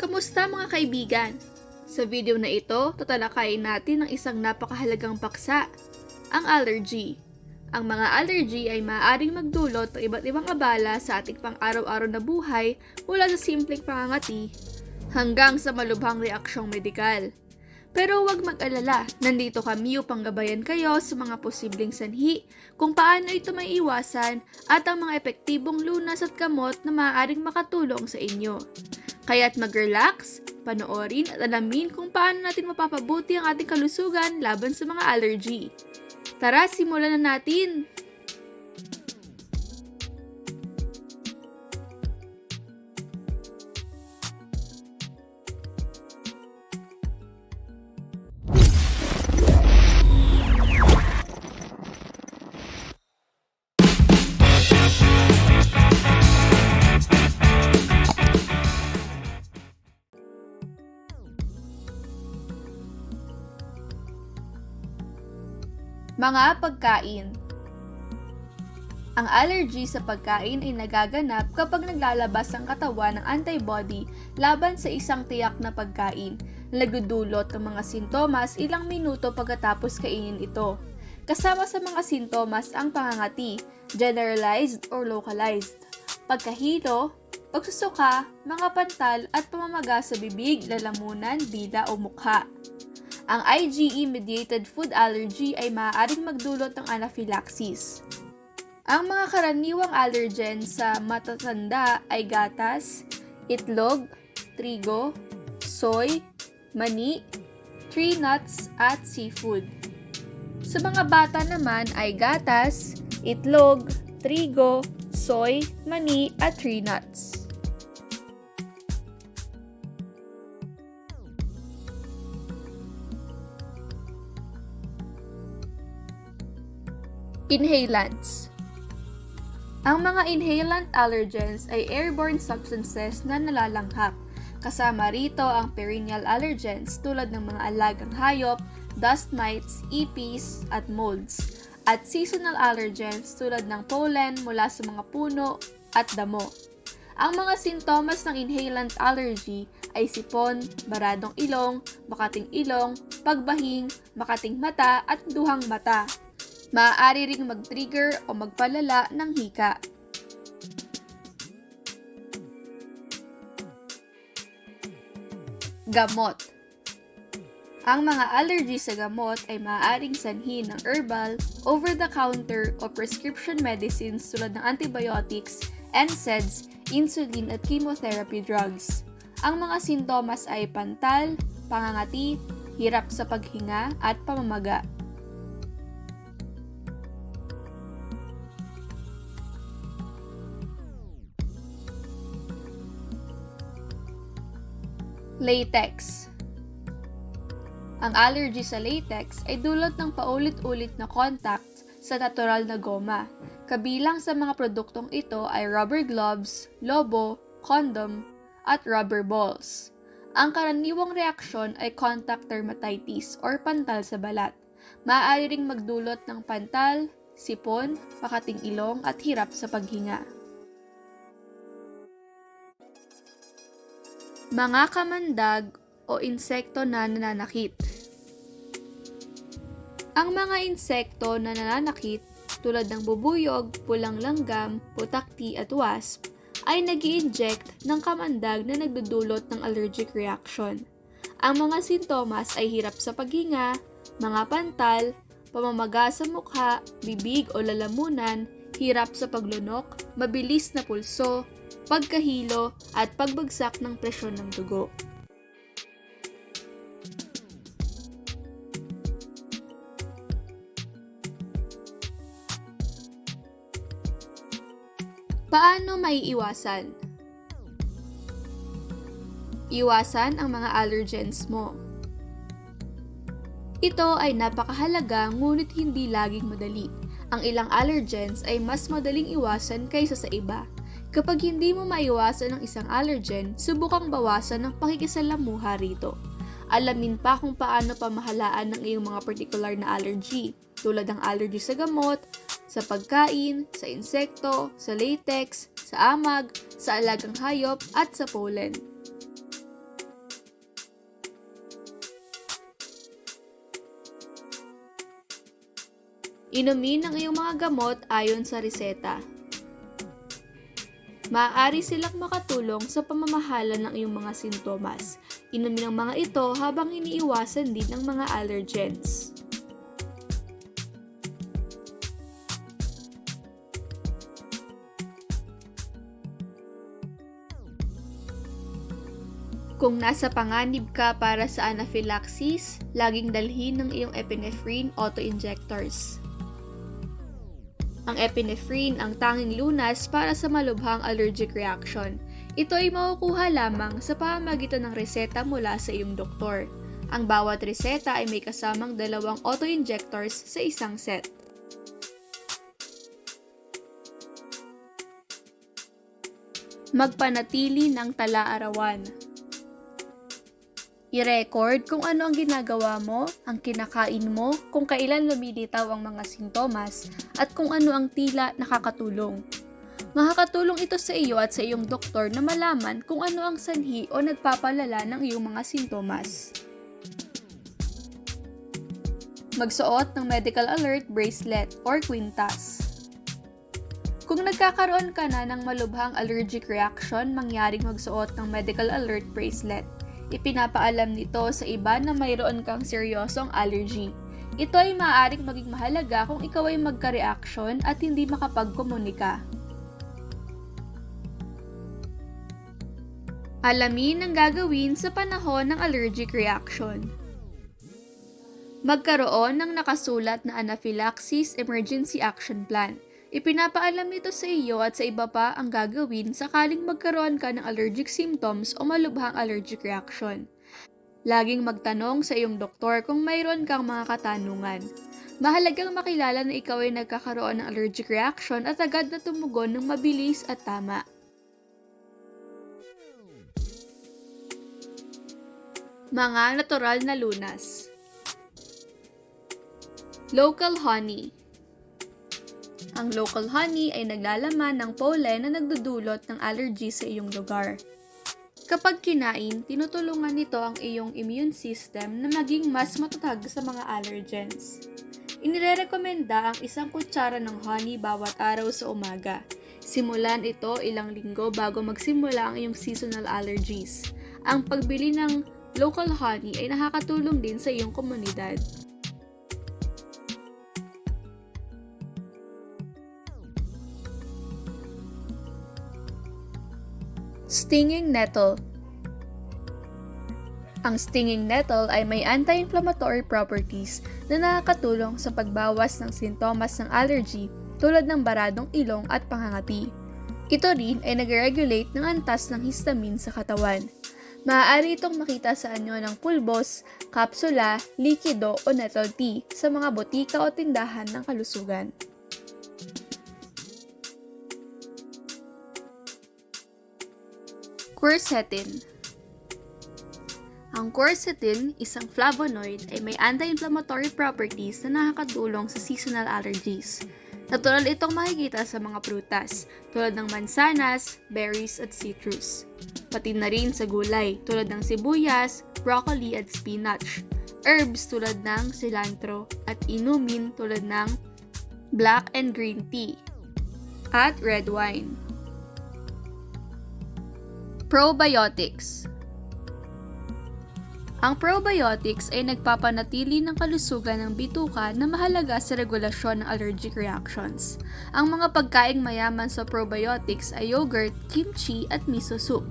Kamusta mga kaibigan? Sa video na ito, tatalakayin natin ang isang napakahalagang paksa, ang allergy. Ang mga allergy ay maaaring magdulot ng iba't ibang abala sa ating pang-araw-araw na buhay mula sa simpleng pangangati hanggang sa malubhang reaksyong medikal. Pero huwag mag-alala, nandito kami upang gabayan kayo sa mga posibleng sanhi, kung paano ito may iwasan at ang mga epektibong lunas at gamot na maaaring makatulong sa inyo. Kaya't mag-relax, panoorin at alamin kung paano natin mapapabuti ang ating kalusugan laban sa mga allergy. Tara, simulan na natin! Mga pagkain Ang allergy sa pagkain ay nagaganap kapag naglalabas ang katawan ng antibody laban sa isang tiyak na pagkain na nagdudulot ng mga sintomas ilang minuto pagkatapos kainin ito. Kasama sa mga sintomas ang pangangati, generalized or localized, pagkahilo, pagsusuka, mga pantal at pamamaga sa bibig, lalamunan, dila o mukha. Ang IgE-mediated food allergy ay maaaring magdulot ng anaphylaxis. Ang mga karaniwang allergen sa matatanda ay gatas, itlog, trigo, soy, mani, tree nuts at seafood. Sa mga bata naman ay gatas, itlog, trigo, soy, mani at tree nuts. Inhalants Ang mga inhalant allergens ay airborne substances na nalalanghap. Kasama rito ang perennial allergens tulad ng mga alagang hayop, dust mites, ipis, at molds. At seasonal allergens tulad ng pollen mula sa mga puno at damo. Ang mga sintomas ng inhalant allergy ay sipon, baradong ilong, makating ilong, pagbahing, makating mata at duhang mata. Maaari ring mag-trigger o magpalala ng hika. Gamot Ang mga allergy sa gamot ay maaaring sanhi ng herbal, over-the-counter o prescription medicines tulad ng antibiotics, NSAIDs, insulin at chemotherapy drugs. Ang mga sintomas ay pantal, pangangati, hirap sa paghinga at pamamaga. Latex Ang allergy sa latex ay dulot ng paulit-ulit na contact sa natural na goma. Kabilang sa mga produktong ito ay rubber gloves, lobo, condom, at rubber balls. Ang karaniwang reaksyon ay contact dermatitis or pantal sa balat. Maaari ring magdulot ng pantal, sipon, makating ilong at hirap sa paghinga. Mga kamandag o insekto na nananakit. Ang mga insekto na nananakit tulad ng bubuyog, pulang langgam, putakti at wasp ay nag inject ng kamandag na nagdudulot ng allergic reaction. Ang mga sintomas ay hirap sa paghinga, mga pantal, pamamaga sa mukha, bibig o lalamunan, hirap sa paglunok, mabilis na pulso, pagkahilo at pagbagsak ng presyon ng dugo. Paano maiiwasan? Iwasan ang mga allergens mo. Ito ay napakahalaga ngunit hindi laging madali. Ang ilang allergens ay mas madaling iwasan kaysa sa iba. Kapag hindi mo maiwasan ang isang allergen, subukang bawasan ang pakikisalamuha rito. Alamin pa kung paano pamahalaan ng iyong mga particular na allergy, tulad ng allergy sa gamot, sa pagkain, sa insekto, sa latex, sa amag, sa alagang hayop, at sa pollen. Inumin ang iyong mga gamot ayon sa reseta Maaari silang makatulong sa pamamahala ng iyong mga sintomas. Inumin ang mga ito habang iniiwasan din ng mga allergens. Kung nasa panganib ka para sa anaphylaxis, laging dalhin ng iyong epinephrine auto-injectors. Ang epinephrine ang tanging lunas para sa malubhang allergic reaction. Ito ay makukuha lamang sa pamamagitan ng reseta mula sa iyong doktor. Ang bawat reseta ay may kasamang dalawang auto-injectors sa isang set. Magpanatili ng tala-arawan. I-record kung ano ang ginagawa mo, ang kinakain mo, kung kailan lumilitaw ang mga sintomas, at kung ano ang tila nakakatulong. Makakatulong ito sa iyo at sa iyong doktor na malaman kung ano ang sanhi o nagpapalala ng iyong mga sintomas. Magsuot ng medical alert bracelet or quintas. Kung nagkakaroon ka na ng malubhang allergic reaction, mangyaring magsuot ng medical alert bracelet. Ipinapaalam nito sa iba na mayroon kang seryosong allergy. Ito ay maaaring maging mahalaga kung ikaw ay magka-reaction at hindi makapagkomunika. Alamin ang gagawin sa panahon ng allergic reaction. Magkaroon ng nakasulat na Anaphylaxis Emergency Action Plan. Ipinapaalam nito sa iyo at sa iba pa ang gagawin sakaling magkaroon ka ng allergic symptoms o malubhang allergic reaction. Laging magtanong sa iyong doktor kung mayroon kang mga katanungan. Mahalagang makilala na ikaw ay nagkakaroon ng allergic reaction at agad na tumugon ng mabilis at tama. Mga natural na lunas Local honey ang local honey ay naglalaman ng pollen na nagdudulot ng allergy sa iyong lugar. Kapag kinain, tinutulungan nito ang iyong immune system na maging mas matatag sa mga allergens. Inirerekomenda ang isang kutsara ng honey bawat araw sa umaga. Simulan ito ilang linggo bago magsimula ang iyong seasonal allergies. Ang pagbili ng local honey ay nakakatulong din sa iyong komunidad. Stinging nettle Ang stinging nettle ay may anti-inflammatory properties na nakakatulong sa pagbawas ng sintomas ng allergy tulad ng baradong ilong at pangangati. Ito rin ay nag-regulate ng antas ng histamine sa katawan. Maaari itong makita sa anyo ng pulbos, kapsula, likido o nettle tea sa mga botika o tindahan ng kalusugan. Quercetin Ang quercetin, isang flavonoid, ay may anti-inflammatory properties na nakakatulong sa seasonal allergies. Natural itong makikita sa mga prutas, tulad ng mansanas, berries at citrus. Pati na rin sa gulay, tulad ng sibuyas, broccoli at spinach. Herbs tulad ng cilantro at inumin tulad ng black and green tea at red wine. Probiotics Ang probiotics ay nagpapanatili ng kalusugan ng bituka na mahalaga sa regulasyon ng allergic reactions. Ang mga pagkaing mayaman sa probiotics ay yogurt, kimchi at miso soup.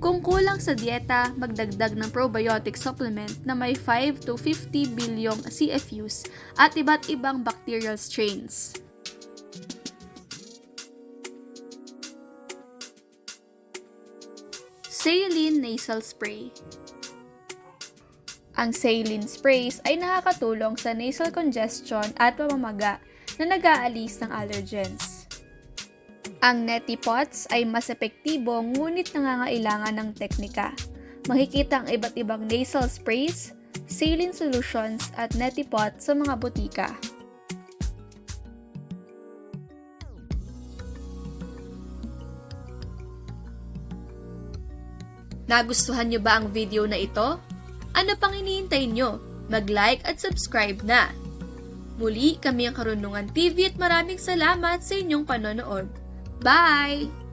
Kung kulang sa dieta, magdagdag ng probiotic supplement na may 5 to 50 bilyong CFUs at iba't ibang bacterial strains. Saline Nasal Spray Ang saline sprays ay nakakatulong sa nasal congestion at pamamaga na nag-aalis ng allergens. Ang neti pots ay mas epektibo ngunit nangangailangan ng teknika. Makikita ang iba't ibang nasal sprays, saline solutions at neti pot sa mga butika. Nagustuhan nyo ba ang video na ito? Ano pang iniintay nyo? Mag-like at subscribe na! Muli, kami ang Karunungan TV at maraming salamat sa inyong panonood. Bye!